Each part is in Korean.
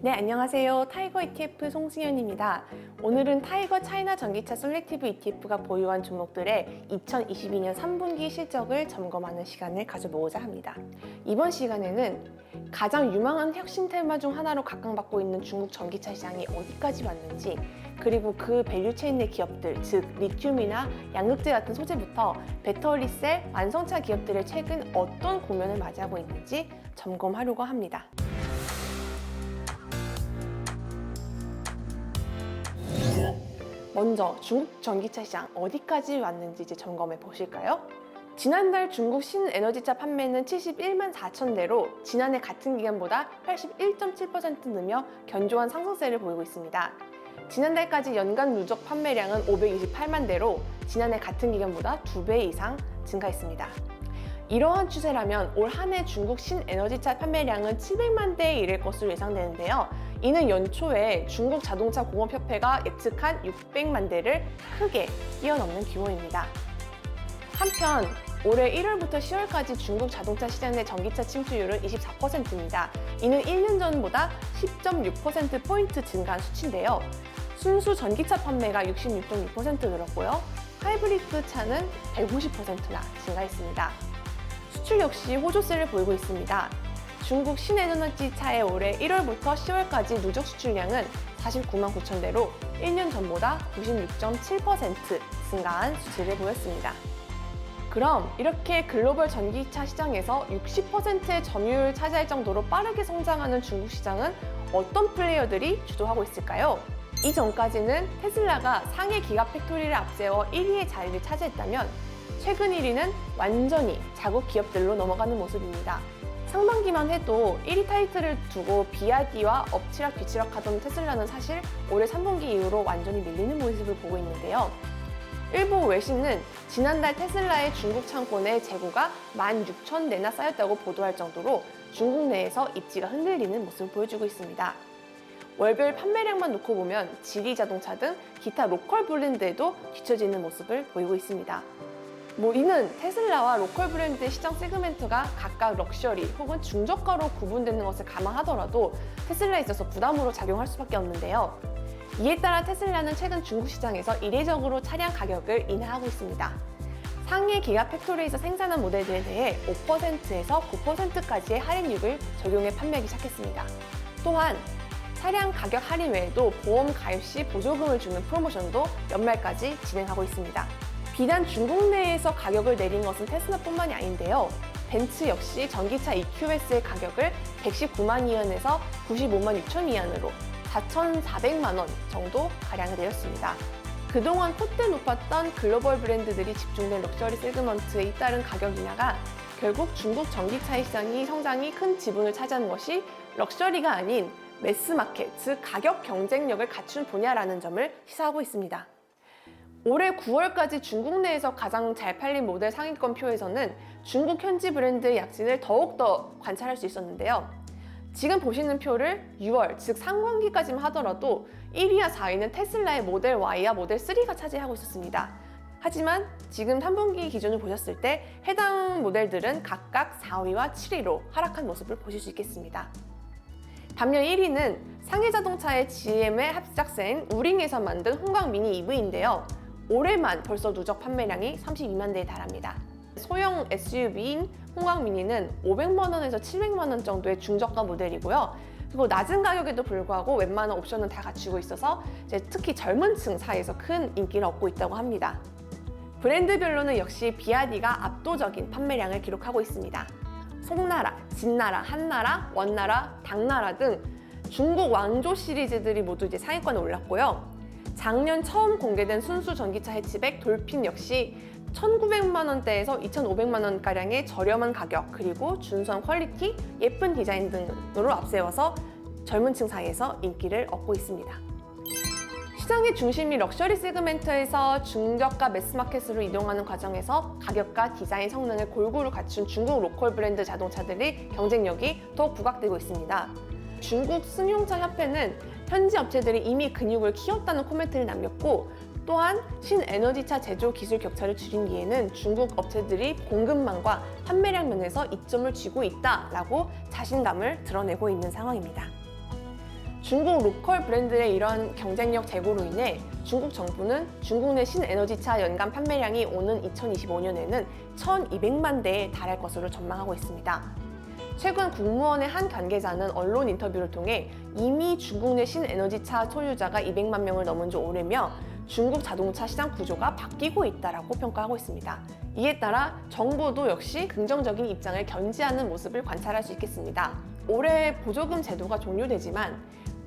네, 안녕하세요. 타이거 ETF 송승현입니다. 오늘은 타이거 차이나 전기차 솔렉티브 ETF가 보유한 종목들의 2022년 3분기 실적을 점검하는 시간을 가져보고자 합니다. 이번 시간에는 가장 유망한 혁신 테마 중 하나로 각광받고 있는 중국 전기차 시장이 어디까지 왔는지, 그리고 그 밸류체인 내 기업들, 즉 리튬이나 양극재 같은 소재부터 배터리셀, 완성차 기업들의 최근 어떤 고면을 맞이하고 있는지 점검하려고 합니다. 먼저 중국 전기차 시장 어디까지 왔는지 이제 점검해 보실까요? 지난달 중국 신에너지차 판매는 71만 4천 대로 지난해 같은 기간보다 81.7% 느며 견조한 상승세를 보이고 있습니다. 지난달까지 연간 누적 판매량은 528만 대로 지난해 같은 기간보다 2배 이상 증가했습니다. 이러한 추세라면 올 한 해 중국 신에너지차 판매량은 700만 대에 이를 것으로 예상되는데요. 이는 연초에 중국 자동차 공업협회가 예측한 600만 대를 크게 뛰어넘는 규모입니다. 한편 올해 1월부터 10월까지 중국 자동차 시장 내 전기차 침투율은 24%입니다. 이는 1년 전보다 10.6%포인트 증가한 수치인데요. 순수 전기차 판매가 66.6% 늘었고요. 하이브리드 차는 150%나 증가했습니다. 수출 역시 호조세를 보이고 있습니다. 중국 신에너지 차의 올해 1월부터 10월까지 누적 수출량은 49만 9천 대로 1년 전보다 96.7% 증가한 수치를 보였습니다. 그럼 이렇게 글로벌 전기차 시장에서 60%의 점유율을 차지할 정도로 빠르게 성장하는 중국 시장은 어떤 플레이어들이 주도하고 있을까요? 이전까지는 테슬라가 상해 기가 팩토리를 앞세워 1위의 자리를 차지했다면 최근 1위는 완전히 자국 기업들로 넘어가는 모습입니다. 상반기만 해도 1위 타이틀을 두고 비아디와 엎치락 뒤치락 하던 테슬라는 사실 올해 3분기 이후로 완전히 밀리는 모습을 보고 있는데요. 일부 외신은 지난달 테슬라의 중국 창고 내 재고가 16,000대나 쌓였다고 보도할 정도로 중국 내에서 입지가 흔들리는 모습을 보여주고 있습니다. 월별 판매량만 놓고 보면 지리 자동차 등 기타 로컬 브랜드에도 뒤처지는 모습을 보이고 있습니다. 뭐 이는 테슬라와 로컬 브랜드의 시장 세그멘트가 각각 럭셔리 혹은 중저가로 구분되는 것을 감안하더라도 테슬라에 있어서 부담으로 작용할 수밖에 없는데요. 이에 따라 테슬라는 최근 중국 시장에서 이례적으로 차량 가격을 인하하고 있습니다. 상해 기가 팩토리에서 생산한 모델들에 대해 5%에서 9%까지의 할인율을 적용해 판매하기 시작했습니다. 또한 차량 가격 할인 외에도 보험 가입 시 보조금을 주는 프로모션도 연말까지 진행하고 있습니다. 비단 중국 내에서 가격을 내린 것은 테슬라뿐만이 아닌데요. 벤츠 역시 전기차 EQS의 가격을 119만 위안에서 95만 6천 위안으로 4,400만 원 정도 가량 내렸습니다. 그동안 콧대 높았던 글로벌 브랜드들이 집중된 럭셔리 세그먼트에 잇따른 가격 인하가 결국 중국 전기차 시장이 성장이 큰 지분을 차지하는 것이 럭셔리가 아닌 매스 마켓, 즉 가격 경쟁력을 갖춘 분야라는 점을 시사하고 있습니다. 올해 9월까지 중국 내에서 가장 잘 팔린 모델 상위권 표에서는 중국 현지 브랜드의 약진을 더욱더 관찰할 수 있었는데요. 지금 보시는 표를 6월, 즉 상반기까지만 하더라도 1위와 4위는 테슬라의 모델 Y와 모델 3가 차지하고 있었습니다. 하지만 지금 3분기 기준을 보셨을 때 해당 모델들은 각각 4위와 7위로 하락한 모습을 보실 수 있겠습니다. 반면 1위는 상해 자동차의 GM의 합작사인 우링에서 만든 홍강 미니 EV인데요. 올해만 벌써 누적 판매량이 32만 대에 달합니다. 소형 SUV인 홍강 미니는 500만 원에서 700만 원 정도의 중저가 모델이고요. 그리고 낮은 가격에도 불구하고 웬만한 옵션은 다 갖추고 있어서 특히 젊은 층 사이에서 큰 인기를 얻고 있다고 합니다. 브랜드별로는 역시 비아디가 압도적인 판매량을 기록하고 있습니다. 송나라, 진나라, 한나라, 원나라, 당나라 등 중국 왕조 시리즈들이 모두 이제 상위권에 올랐고요. 작년 처음 공개된 순수 전기차 해치백 돌핀 역시 1,900만 원대에서 2,500만 원가량의 저렴한 가격 그리고 준수한 퀄리티, 예쁜 디자인 등으로 앞세워서 젊은 층 사이에서 인기를 얻고 있습니다. 시장의 중심이 럭셔리 세그멘트에서 중저가 매스마켓으로 이동하는 과정에서 가격과 디자인 성능을 골고루 갖춘 중국 로컬 브랜드 자동차들의 경쟁력이 더욱 부각되고 있습니다. 중국 승용차 협회는 현지 업체들이 이미 근육을 키웠다는 코멘트를 남겼고 또한 신에너지차 제조 기술 격차를 줄이기에는 중국 업체들이 공급망과 판매량 면에서 이점을 쥐고 있다라고 자신감을 드러내고 있는 상황입니다. 중국 로컬 브랜드의 이러한 경쟁력 제고로 인해 중국 정부는 중국 내 신에너지차 연간 판매량이 오는 2025년에는 1,200만 대에 달할 것으로 전망하고 있습니다. 최근 국무원의 한 관계자는 언론 인터뷰를 통해 이미 중국 내 신에너지차 소유자가 200만 명을 넘은 지 오래며 중국 자동차 시장 구조가 바뀌고 있다라고 평가하고 있습니다. 이에 따라 정부도 역시 긍정적인 입장을 견지하는 모습을 관찰할 수 있겠습니다. 올해 보조금 제도가 종료되지만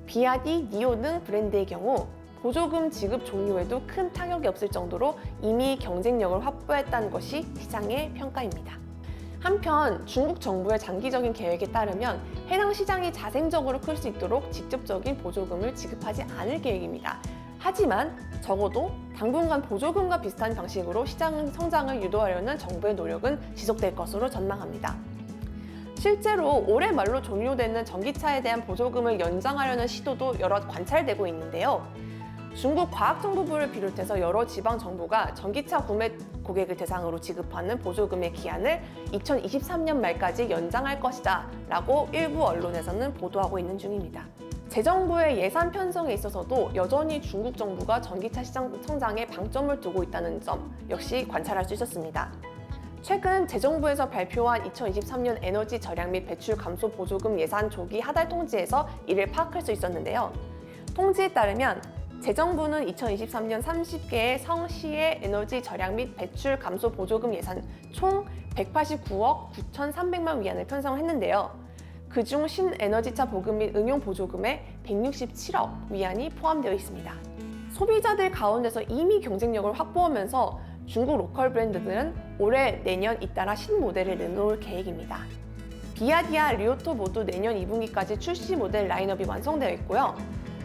비아디, 니오 등 브랜드의 경우 보조금 지급 종료에도 큰 타격이 없을 정도로 이미 경쟁력을 확보했다는 것이 시장의 평가입니다. 한편 중국 정부의 장기적인 계획에 따르면 해당 시장이 자생적으로 클 수 있도록 직접적인 보조금을 지급하지 않을 계획입니다. 하지만 적어도 당분간 보조금과 비슷한 방식으로 시장 성장을 유도하려는 정부의 노력은 지속될 것으로 전망합니다. 실제로 올해 말로 종료되는 전기차에 대한 보조금을 연장하려는 시도도 여러 관찰되고 있는데요. 중국 과학정보부를 비롯해서 여러 지방 정부가 전기차 구매 고객을 대상으로 지급하는 보조금의 기한을 2023년 말까지 연장할 것이다 라고 일부 언론에서는 보도하고 있는 중입니다. 재정부의 예산 편성에 있어서도 여전히 중국 정부가 전기차 시장 성장에 방점을 두고 있다는 점 역시 관찰할 수 있었습니다. 최근 재정부에서 발표한 2023년 에너지 절약 및 배출 감소 보조금 예산 조기 하달 통지에서 이를 파악할 수 있었는데요. 통지에 따르면 재정부는 2023년 30개의 성시의 에너지 절약 및 배출 감소 보조금 예산 총 189억 9,300만 위안을 편성했는데요. 그중 신에너지차 보급 및 응용 보조금에 167억 위안이 포함되어 있습니다. 소비자들 가운데서 이미 경쟁력을 확보하면서 중국 로컬 브랜드들은 올해 내년 잇따라 신모델을 내놓을 계획입니다. 비아디아, 리오토 모두 내년 2분기까지 출시 모델 라인업이 완성되어 있고요.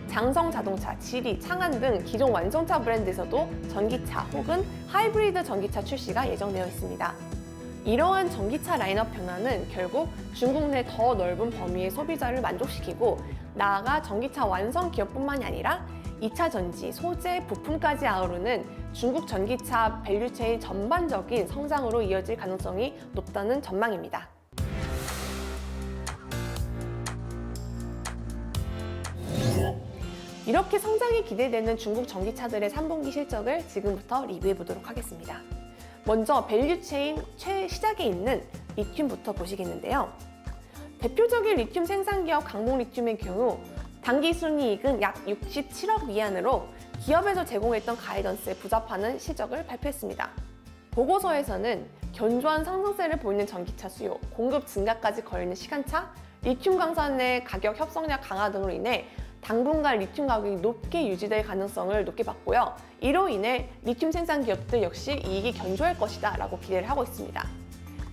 장성 자동차, 지리, 창안 등 기존 완성차 브랜드에서도 전기차 혹은 하이브리드 전기차 출시가 예정되어 있습니다. 이러한 전기차 라인업 변화는 결국 중국 내 더 넓은 범위의 소비자를 만족시키고 나아가 전기차 완성 기업뿐만이 아니라 2차 전지, 소재, 부품까지 아우르는 중국 전기차 밸류체인 전반적인 성장으로 이어질 가능성이 높다는 전망입니다. 이렇게 성장이 기대되는 중국 전기차들의 3분기 실적을 지금부터 리뷰해 보도록 하겠습니다. 먼저 밸류체인 최시작에 있는 리튬부터 보시겠는데요. 대표적인 리튬 생산 기업 강목 리튬의 경우 단기 순이익은 약 67억 위안으로 기업에서 제공했던 가이던스에 부합하는 실적을 발표했습니다. 보고서에서는 견조한 상승세를 보이는 전기차 수요, 공급 증가까지 걸리는 시간차, 리튬 광산의 가격 협상력 강화 등으로 인해 당분간 리튬 가격이 높게 유지될 가능성을 높게 봤고요. 이로 인해 리튬 생산 기업들 역시 이익이 견조할 것이다 라고 기대를 하고 있습니다.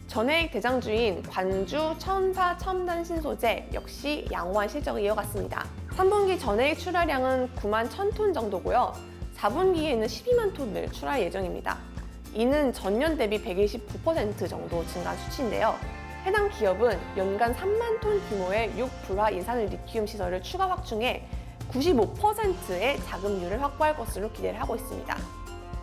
전해액 대장주인 관주 천사 첨단 신소재 역시 양호한 실적을 이어갔습니다. 3분기 전해액 출하량은 9만 1000톤 정도고요. 4분기에는 12만 톤을 출할 예정입니다. 이는 전년 대비 129% 정도 증가한 수치인데요. 해당 기업은 연간 3만 톤 규모의 6불화 인산 리튬 시설을 추가 확충해 95%의 자금률을 확보할 것으로 기대를 하고 있습니다.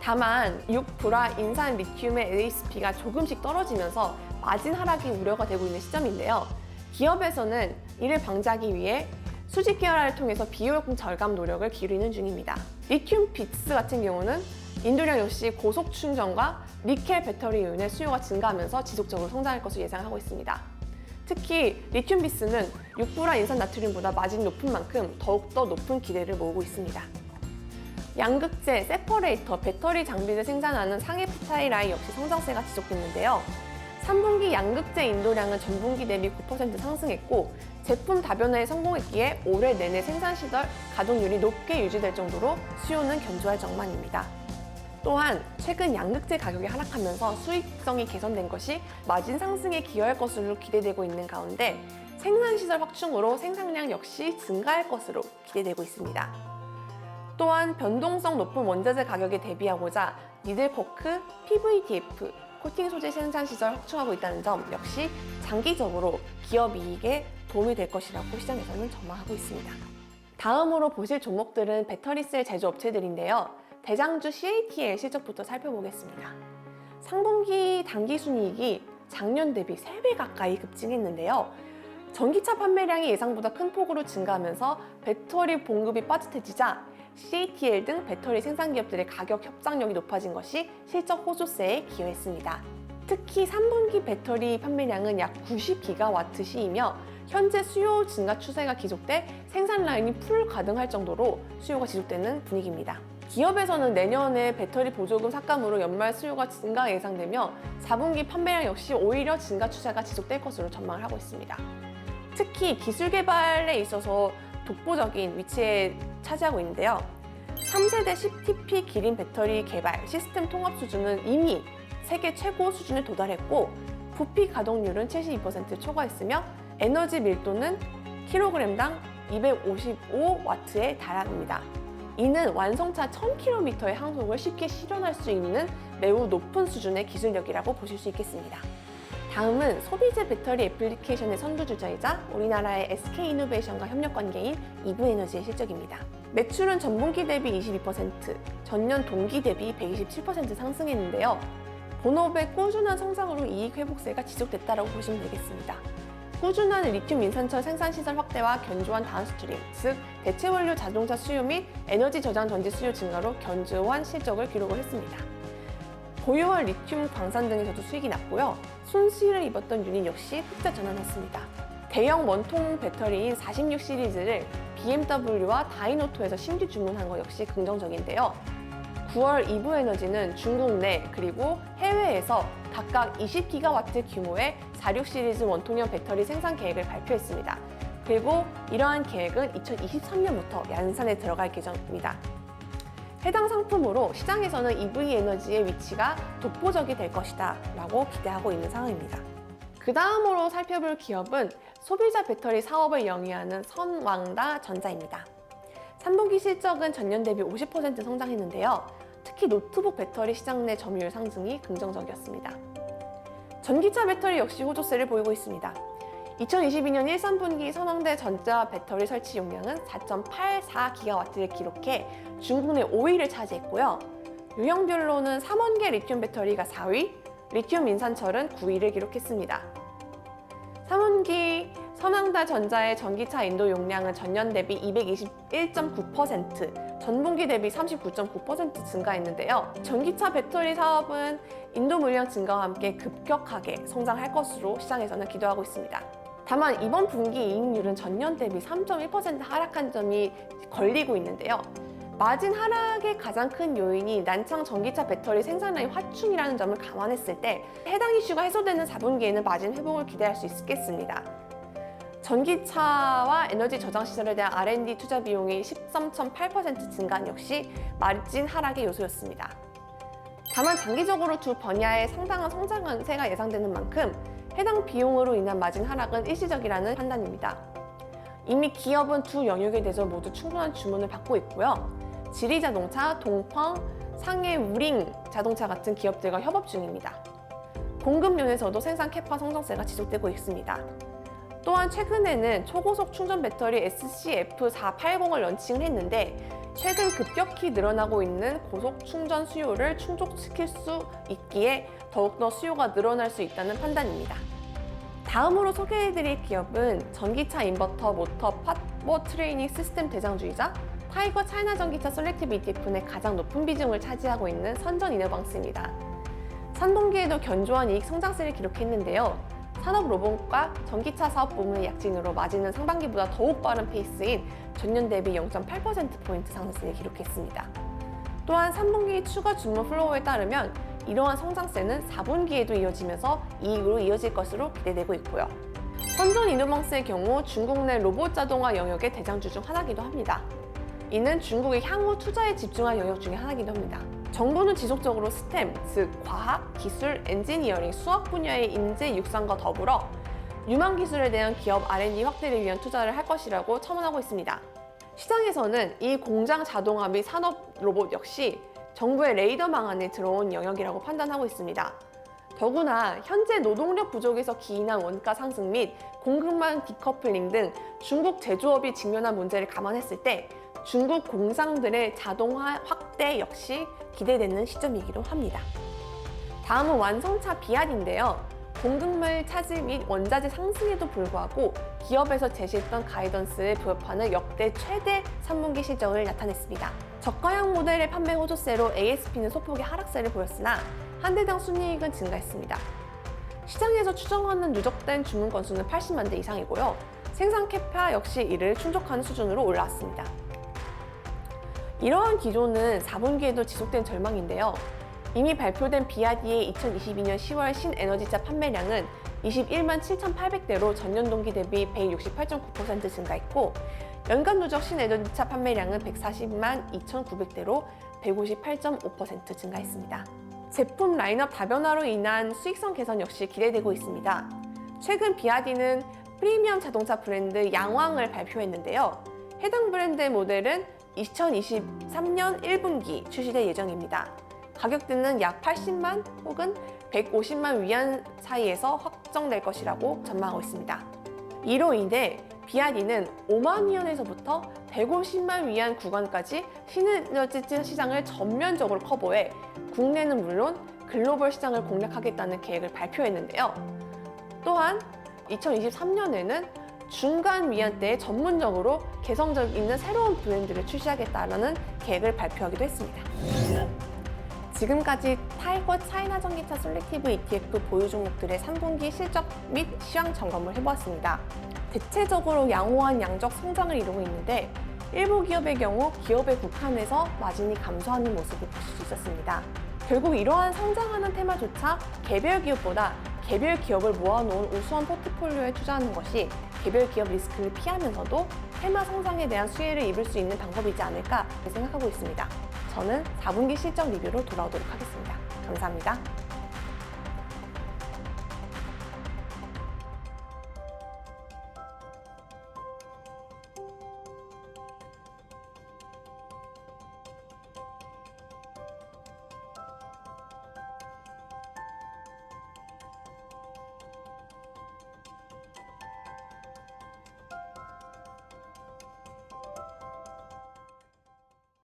다만 6불화 인산 리튬의 ASP가 조금씩 떨어지면서 마진 하락이 우려가 되고 있는 시점인데요. 기업에서는 이를 방지하기 위해 수직 계열화를 통해서 비효율 절감 노력을 기울이는 중입니다. 리튬 비츠 같은 경우는 인도량 역시 고속 충전과 니켈 배터리 이온의 수요가 증가하면서 지속적으로 성장할 것으로 예상하고 있습니다. 특히 리튬 비스는 6불화 인산 나트륨보다 마진이 높은 만큼 더욱더 높은 기대를 모으고 있습니다. 양극재, 세퍼레이터, 배터리 장비를 생산하는 상해 프타이라이 역시 성장세가 지속됐는데요. 3분기 양극재 인도량은 전분기 대비 9% 상승했고 제품 다변화에 성공했기에 올해 내내 생산 시설 가동률이 높게 유지될 정도로 수요는 견조할 전망입니다. 또한 최근 양극재 가격이 하락하면서 수익성이 개선된 것이 마진 상승에 기여할 것으로 기대되고 있는 가운데 생산시설 확충으로 생산량 역시 증가할 것으로 기대되고 있습니다. 또한 변동성 높은 원자재 가격에 대비하고자 니들코크, PVDF, 코팅 소재 생산 시설 확충하고 있다는 점 역시 장기적으로 기업 이익에 도움이 될 것이라고 시장에서는 전망하고 있습니다. 다음으로 보실 종목들은 배터리셀 제조업체들인데요. 대장주 CATL 실적부터 살펴보겠습니다. 상분기 당기 순이익이 작년 대비 3배 가까이 급증했는데요. 전기차 판매량이 예상보다 큰 폭으로 증가하면서 배터리 공급이 빠듯해지자 CATL 등 배터리 생산 기업들의 가격 협상력이 높아진 것이 실적 호조세에 기여했습니다. 특히 3분기 배터리 판매량은 약 90기가와트 시이며 현재 수요 증가 추세가 지속돼 생산 라인이 풀 가능할 정도로 수요가 지속되는 분위기입니다. 기업에서는 내년에 배터리 보조금 삭감으로 연말 수요가 증가 예상되며 4분기 판매량 역시 오히려 증가 추세가 지속될 것으로 전망을 하고 있습니다. 특히 기술 개발에 있어서 독보적인 위치에 차지하고 있는데요. 3세대 10TP 기린 배터리 개발 시스템 통합 수준은 이미 세계 최고 수준에 도달했고 부피 가동률은 72% 초과했으며 에너지 밀도는 킬로그램당 255와트에 달합니다. 이는 완성차 1000km의 항속을 쉽게 실현할 수 있는 매우 높은 수준의 기술력이라고 보실 수 있겠습니다. 다음은 소비재 배터리 애플리케이션의 선두주자이자 우리나라의 SK이노베이션과 협력 관계인 이브에너지의 실적입니다. 매출은 전분기 대비 22%, 전년 동기 대비 127% 상승했는데요. 본업의 꾸준한 성장으로 이익 회복세가 지속됐다고 보시면 되겠습니다. 꾸준한 리튬 인산철 생산 시설 확대와 견조한 다운스트림, 즉 대체 원료 자동차 수요 및 에너지 저장 전지 수요 증가로 견조한 실적을 기록을 했습니다. 보유한 리튬 광산 등에서도 수익이 났고요. 손실을 입었던 유닛 역시 흑자 전환했습니다. 대형 원통 배터리인 46 시리즈를 BMW와 다이노토에서 신규 주문한 것 역시 긍정적인데요. 9월 이브에너지는 중국 내 그리고 해외에서 각각 20기가와트 규모의 46 시리즈 원통형 배터리 생산 계획을 발표했습니다. 그리고 이러한 계획은 2023년부터 양산에 들어갈 예정입니다. 해당 상품으로 시장에서는 EV 에너지의 위치가 독보적이 될 것이다 라고 기대하고 있는 상황입니다. 그 다음으로 살펴볼 기업은 소비자 배터리 사업을 영위하는 선왕다 전자입니다. 3분기 실적은 전년 대비 50% 성장했는데요. 특히 노트북 배터리 시장 내 점유율 상승이 긍정적이었습니다. 전기차 배터리 역시 호조세를 보이고 있습니다. 2022년 1, 3분기 선왕대 전자 배터리 설치 용량은 4.84기가와트를 기록해 중국 내 5위를 차지했고요. 유형별로는 3원계 리튬 배터리가 4위, 리튬 인산철은 9위를 기록했습니다. 3분기 선왕다 전자의 전기차 인도 용량은 전년 대비 221.9%, 전분기 대비 39.9% 증가했는데요. 전기차 배터리 사업은 인도 물량 증가와 함께 급격하게 성장할 것으로 시장에서는 기대하고 있습니다. 다만 이번 분기 이익률은 전년 대비 3.1% 하락한 점이 걸리고 있는데요. 마진 하락의 가장 큰 요인이 난창 전기차 배터리 생산라인 확충이라는 점을 감안했을 때 해당 이슈가 해소되는 4분기에는 마진 회복을 기대할 수 있겠습니다. 전기차와 에너지 저장 시설에 대한 R&D 투자 비용이 13.8% 증가한 역시 마진 하락의 요소였습니다. 다만 장기적으로 두 분야의 상당한 성장세가 예상되는 만큼 해당 비용으로 인한 마진 하락은 일시적이라는 판단입니다. 이미 기업은 두 영역에 대해서 모두 충분한 주문을 받고 있고요. 지리자동차, 동펑, 상해 우링 자동차 같은 기업들과 협업 중입니다. 공급 면에서도 생산 캐파 성장세가 지속되고 있습니다. 또한 최근에는 초고속 충전 배터리 SCF480을 런칭을 했는데 최근 급격히 늘어나고 있는 고속 충전 수요를 충족시킬 수 있기에 더욱더 수요가 늘어날 수 있다는 판단입니다. 다음으로 소개해드릴 기업은 전기차 인버터 모터 팟워 트레이닝 시스템 대장주이자 타이거 차이나 전기차 솔렉티브 ETF의 가장 높은 비중을 차지하고 있는 선전 이너방스입니다. 3분기에도 견조한 이익 성장세를 기록했는데요. 산업 로봇과 전기차 사업 부문의 약진으로 마진은 상반기보다 더욱 빠른 페이스인 전년 대비 0.8%포인트 상승을 기록했습니다. 또한 3분기 추가 주문 플로우에 따르면 이러한 성장세는 4분기에도 이어지면서 이익으로 이어질 것으로 기대되고 있고요. 선전 이노방스의 경우 중국 내 로봇 자동화 영역의 대장주 중 하나이기도 합니다. 이는 중국의 향후 투자에 집중할 영역 중에 하나이기도 합니다. 정부는 지속적으로 스템, 즉 과학, 기술, 엔지니어링, 수학 분야의 인재 육성과 더불어 유망 기술에 대한 기업 R&D 확대를 위한 투자를 할 것이라고 첨언하고 있습니다. 시장에서는 이 공장 자동화 및 산업 로봇 역시 정부의 레이더 망 안에 들어온 영역이라고 판단하고 있습니다. 더구나 현재 노동력 부족에서 기인한 원가 상승 및 공급망 디커플링 등 중국 제조업이 직면한 문제를 감안했을 때 중국 공장들의 자동화 확대 역시 기대되는 시점이기도 합니다. 다음은 완성차 비아인데요. 공급물 차질 및 원자재 상승에도 불구하고 기업에서 제시했던 가이던스에 부합하는 역대 최대 3분기 실적을 나타냈습니다. 저가형 모델의 판매 호조세로 ASP는 소폭의 하락세를 보였으나 한 대당 순이익은 증가했습니다. 시장에서 추정하는 누적된 주문 건수는 80만 대 이상이고요. 생산 캐파 역시 이를 충족하는 수준으로 올라왔습니다. 이러한 기조는 4분기에도 지속된 절망인데요. 이미 발표된 비아디의 2022년 10월 신에너지차 판매량은 21만 7,800대로 전년 동기 대비 168.9% 증가했고 연간 누적 신에너지차 판매량은 140만 2,900대로 158.5% 증가했습니다. 제품 라인업 다변화로 인한 수익성 개선 역시 기대되고 있습니다. 최근 비아디는 프리미엄 자동차 브랜드 양왕을 발표했는데요. 해당 브랜드의 모델은 2023년 1분기 출시될 예정입니다. 가격대는 약 80만 혹은 150만 위안 사이에서 확정될 것이라고 전망하고 있습니다. 이로 인해 비아디는 5만 위안에서부터 150만 위안 구간까지 신에너지 시장을 전면적으로 커버해 국내는 물론 글로벌 시장을 공략하겠다는 계획을 발표했는데요. 또한 2023년에는 중간 위안대에 전문적으로 개성적 있는 새로운 브랜드를 출시하겠다라는 계획을 발표하기도 했습니다. 지금까지 타이거 차이나 전기차 솔렉티브 ETF 보유 종목들의 3분기 실적 및 시황 점검을 해보았습니다. 대체적으로 양호한 양적 성장을 이루고 있는데 일부 기업의 경우 기업의 국한에서 마진이 감소하는 모습을 보실 수 있었습니다. 결국 이러한 성장하는 테마조차 개별 기업보다 개별 기업을 모아놓은 우수한 포트폴리오에 투자하는 것이 개별 기업 리스크를 피하면서도 테마 성장에 대한 수혜를 입을 수 있는 방법이지 않을까 생각하고 있습니다. 저는 4분기 실적 리뷰로 돌아오도록 하겠습니다. 감사합니다.